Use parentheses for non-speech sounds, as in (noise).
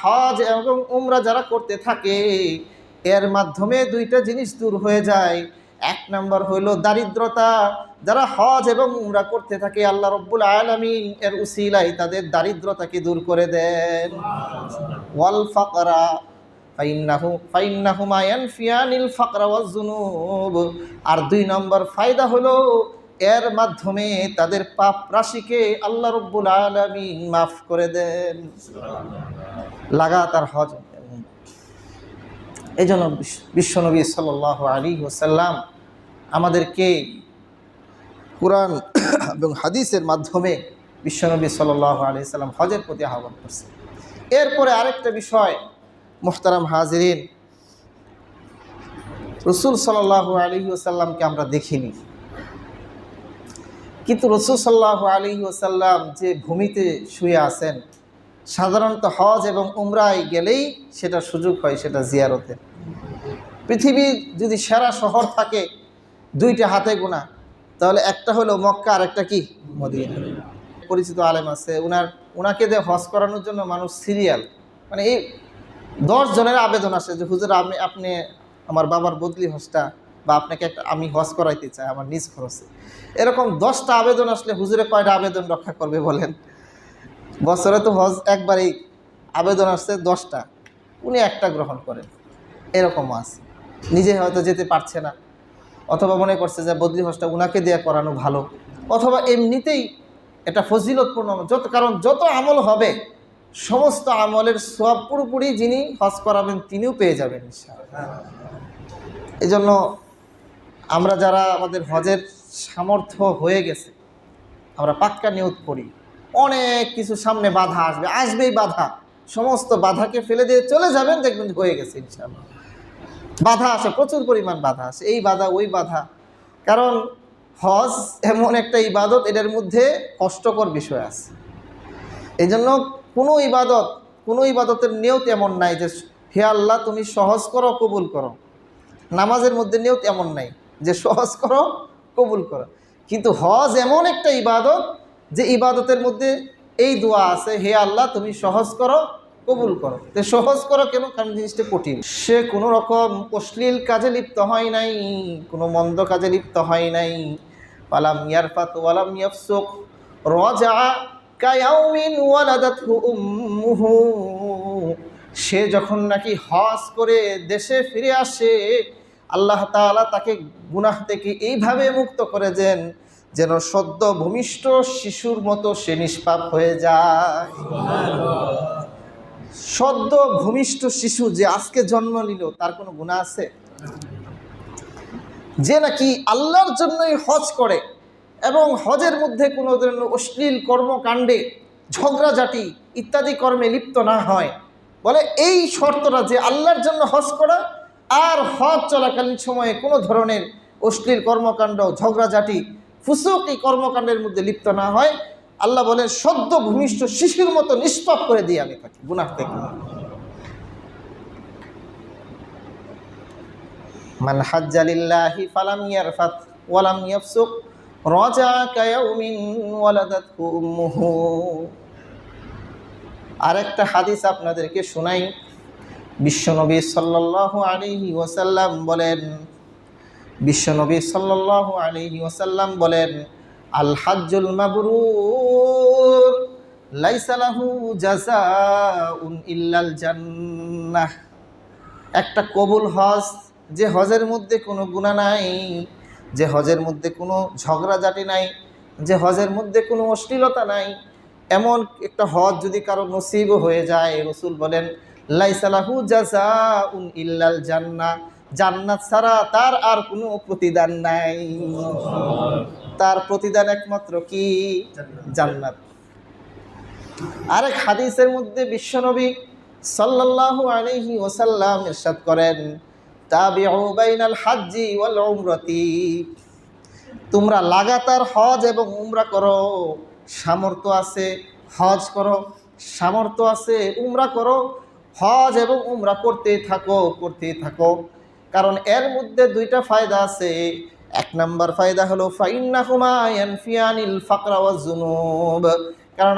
হজ এবং উমরা যারা করতে থাকে, এর মাধ্যমে দুইটা জিনিস দূর হয়ে যায়। এক নম্বর হইল দারিদ্রতা। যারা হজ এবং উমরা করতে থাকে, আল্লাহ রব্বুল আলমিন এর উসিলাই তাদের দারিদ্রতাকে দূর করে দেন। ওয়াল ফাকরা আর দুই নম্বর ফায়দা হলো এর মাধ্যমে তাদের পাপ রাশিকে আল্লাহ রব্বুল আলমিন মাফ করে দেন। লাগাতার হজ। এই জন্য বিশ্ব- বিশ্বনবী সাল আলী ওসাল্লাম আমাদেরকে কোরআন (coughs) এবং হাদিসের মাধ্যমে বিশ্বনবী সাল আলী সাল্লাম হজের প্রতি আহ্বান করছে। এরপরে আরেকটা বিষয় মোহতারাম হাজরিন রসুল সাল্লাহ আলী ওসাল্লামকে আমরা দেখিনি। কিন্তু রসুল সাল্লাহ আলী ওসাল্লাম যে ভূমিতে শুয়ে আছেন, সাধারণত হজ এবং উমরায় গেলেই সেটা সুযোগ হয় সেটা জিয়ারতে। পৃথিবীর যদি সেরা শহর থাকে দুইটা হাতে গোনা, তাহলে একটা হলো মক্কা, আর একটা কি? মদিনা। পরিচিত আলেম আছে, উনার, উনাকে দিয়ে হজ করানোর জন্য মানুষ সিরিয়াল। মানে এই দশ জনের আবেদন আসে যে, হুজুর আমি আপনি আমার বাবার বদলি হজটা বা আপনাকে আমি হজ করাইতে চাই, আমার নিজ খরচে। এরকম দশটা আবেদন আসলে হুজুরে কয়টা আবেদন রক্ষা করবে বলেন? বছরে তো হজ একবারেই আবেদন আসছে দশটা, উনি একটা গ্রহণ করেন। এরকম আছে। নিজে হয়তো যেতে পারছে না, অথবা মনে করছে যে বদলি হজটা উনাকে দিয়ে করানো ভালো, অথবা এমনিতেই এটা ফজিলতপূর্ণ যত কারণ যত আমল হবে, সমস্ত আমলের সব পুরোপুরি যিনি হজ করাবেন তিনিও পেয়ে যাবেন। এই জন্য আমরা যারা আমাদের হজের সামর্থ্য হয়ে গেছে, আমরা পাক্কা নিয়ত করি। অনেক কিছু সামনে বাধা আসবে, আসবেই বাধা। সমস্ত বাধাকে ফেলে দিয়ে চলে যাবেন, দেখবেন হয়ে গেছে ইনশাআল্লাহ। বাধা আসে, প্রচুর পরিমাণ বাধা আসে। এই বাধা, ওই বাধা। কারণ হজ এমন একটা ইবাদত, এটার মধ্যে কষ্টকর বিষয় আছে। এই জন্য কোনো ইবাদত, কোনো ইবাদতের নিয়ত এমন নাই যে, হে আল্লাহ, তুমি সহজ করো, কবুল করো। নামাজের মধ্যে নিয়ত এমন নাই। যে সহজ করো, কবুল করো। কিন্তু হজ এমন একটা ইবাদত যে ইবাদতের মধ্যে এই দোয়া আছে, হে আল্লাহ, তুমি সহজ করো, কবুল করো। তো সহজ করো কেন? কারণ জিনিসটা কঠিন। সে কোনো রকম অশ্লীল কাজে লিপ্ত হয় নাই, কোনো মন্দ কাজে লিপ্ত হয় নাই। পালাম ইয়ারফাত ওয়ালাম ইয়াফসুক, রজা কায়াউমিন ওয়ালাদাতহু উম্মুহু। সে যখন নাকি হজ করে দেশে ফিরে আসে আল্লাহ তাআলা তাকে গুনাহ থেকে এইভাবে মুক্ত করে দেন যেন সদ্য ভূমিষ্ঠ শিশুর মতো সে নিষ্পাপ হয়ে যায়। সদ্য ভূমিষ্ঠ শিশু যে আজকে জন্ম নিল, তার কোনো গুণা আছে? যে নাকি আল্লাহর জন্যই হজ করে এবং হজের মধ্যে কোনো ধরনের অশ্লীল কর্মকাণ্ডে, ঝগড়াঝাটি ইত্যাদি কর্মে লিপ্ত না হয়, বলে এই শর্তটা যে আল্লাহর জন্য হজ করা আর হজ চলাকালীন সময়ে কোনো ধরনের অশ্লীল কর্মকাণ্ড, ঝগড়াঝাটি, ফুসুক এই কর্মকাণ্ডের মধ্যে লিপ্ত না হয়। আল্লাহ বলেন, সদ্য ভূমিষ্ঠ শিশুর মতো নিষ্পাপ করে দিই আমি তাকে গুনাহ থেকে মান হাজ্জালিল্লাহি ফালাম ইয়ারফাত ওয়ালাম ইয়াফসুক রাজা কায়াউমিন ওয়ালাদাতহু উম্মুহু। আরেকটা হাদিস আপনাদেরকে শোনাই। বিশ্বনবী সাল্লাল্লাহু আলাইহি ওয়াসাল্লাম বলেন, বিশ্বনবী সাল্লাল্লাহু আলাইহি ওয়াসাল্লাম বলেন আল হাজ্জুল মাবরুর, লাইসা লাহু জাযাউন ইল্লাল জান্নাহ। একটা কবুল হজ, যে হজের মধ্যে কোনো গুণা নাই, যে হজের মধ্যে কোনো ঝগড়াঝাটি নাই, যে হজের মধ্যে কোনো অশ্লীলতা নাই, এমন একটা হজ যদি কারও নসিব হয়ে যায়, রসুল বলেন লাইসালাহু জাজা উন ইল্লাল জান্না জান্নাত ছাড়া তার আর কোনো প্রতিদান নাই। তার প্রতিদান একমাত্র কি? জান্নাত। আরেক হাদিসের মধ্যে বিশ্বনবী সাল্লাল্লাহু আলাইহি ওসাল্লাম ইরশাদ করেন, তাবিউ বাইনাল হাজ্জি ওয়াল উমরাতি। তোমরা লাগাতার হজ এবং উমরা করো, সামর্থ্য আছে হজ করো, সামর্থ্য আছে উমরা করো হজ এবং উমরা করতে থাকো করতে থাকো। কারণ এর মধ্যে দুইটা ফায়দা আছে। এক নম্বর ফায়দা হলো, ফাইন্নাহুমা ফিয়ানিল ফাকরা জুনুব কারণ